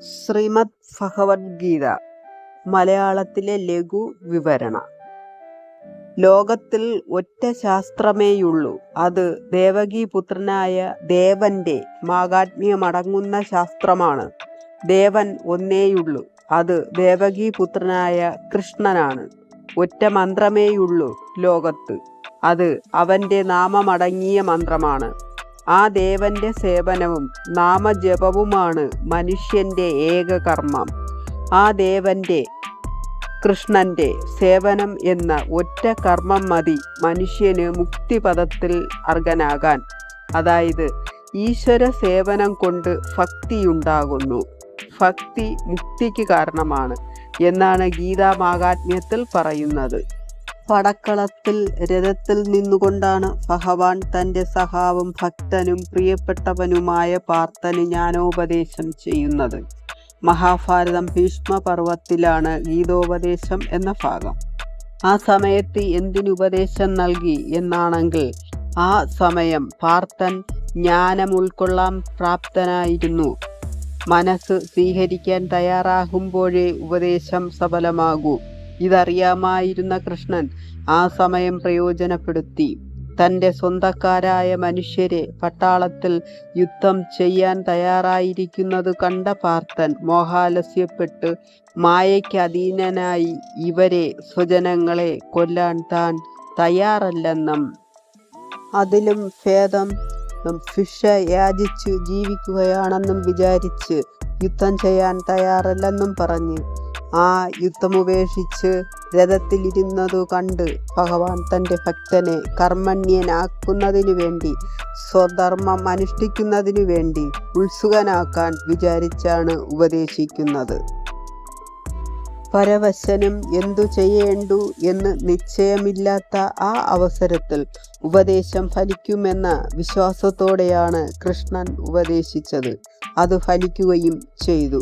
ശ്രീമദ് ഭഗവത്ഗീത മലയാളത്തിലെ ലഘു വിവരണ. ലോകത്തിൽ ഒറ്റ ശാസ്ത്രമേയുള്ളൂ. അത് ദേവകീപുത്രനായ ദേവന്റെ മാഹാത്മ്യമടങ്ങുന്ന ശാസ്ത്രമാണ്. ദേവൻ ഒന്നേയുള്ളൂ. അത് ദേവകീപുത്രനായ കൃഷ്ണനാണ്. ഒറ്റ മന്ത്രമേയുള്ളൂ ലോകത്ത്. അത് അവന്റെ നാമമടങ്ങിയ മന്ത്രമാണ്. ആ ദേവന്റെ സേവനവും നാമജപവുമാണ് മനുഷ്യന്റെ ഏക കർമ്മം. ആ ദേവന്റെ കൃഷ്ണന്റെ സേവനം എന്ന ഒറ്റ കർമ്മം മതി മനുഷ്യന് മുക്തിപദത്തിൽ അർഹനാകാൻ. അതായത് ഈശ്വര സേവനം കൊണ്ട് ഭക്തിയുണ്ടാകുന്നു. ഭക്തി മുക്തിക്ക് കാരണമാണ് എന്നാണ് ഗീതാ മാഹാത്മ്യത്തിൽ പറയുന്നത്. പടക്കളത്തിൽ രഥത്തിൽ നിന്നുകൊണ്ടാണ് ഭഗവാൻ തന്റെ സഹാവും ഭക്തനും പ്രിയപ്പെട്ടവനുമായ പാർത്ഥന് ജ്ഞാനോപദേശം ചെയ്യുന്നത്. മഹാഭാരതം ഭീഷ്മപർവത്തിലാണ് ഗീതോപദേശം എന്ന ഭാഗം. ആ സമയത്ത് എന്തിനുപദേശം നൽകി എന്നാണെങ്കിൽ ആ സമയം പാർത്ഥൻ ജ്ഞാനം ഉൾക്കൊള്ളാൻ പ്രാപ്തനായിരുന്നു. മനസ്സ് സ്വീകരിക്കാൻ തയ്യാറാകുമ്പോഴേ ഉപദേശം സഫലമാകൂ. ഇതറിയാമായിരുന്ന കൃഷ്ണൻ ആ സമയം പ്രയോജനപ്പെടുത്തി. തന്റെ സ്വന്തക്കാരായ മനുഷ്യരെ പട്ടാളത്തിൽ യുദ്ധം ചെയ്യാൻ തയ്യാറായിരിക്കുന്നത് കണ്ട പാർത്ഥൻ മോഹാലസ്യപ്പെട്ട് മായയ്ക്ക് അധീനനായി ഇവരെ സ്വജനങ്ങളെ കൊല്ലാൻ താൻ തയ്യാറല്ലെന്നും അതിലും ഭേദം ഫിഷ യാചിച്ചു ജീവിക്കുകയാണെന്നും വിചാരിച്ച് യുദ്ധം ചെയ്യാൻ തയ്യാറല്ലെന്നും പറഞ്ഞ് ആ യുദ്ധമുപേക്ഷിച്ച് രഥത്തിലിരുന്നതു കണ്ട് ഭഗവാൻ തന്റെ ഭക്തനെ കർമ്മണ്യനാക്കുന്നതിനു വേണ്ടി സ്വധർമ്മം അനുഷ്ഠിക്കുന്നതിനു വേണ്ടി ഉത്സുകനാക്കാൻ വിചാരിച്ചാണ് ഉപദേശിക്കുന്നത്. പരവശനും എന്തു ചെയ്യേണ്ടു എന്ന് നിശ്ചയമില്ലാത്ത ആ അവസരത്തിൽ ഉപദേശം ഫലിക്കുമെന്ന വിശ്വാസത്തോടെയാണ് കൃഷ്ണൻ ഉപദേശിച്ചത്. അത് ഫലിക്കുകയും ചെയ്തു.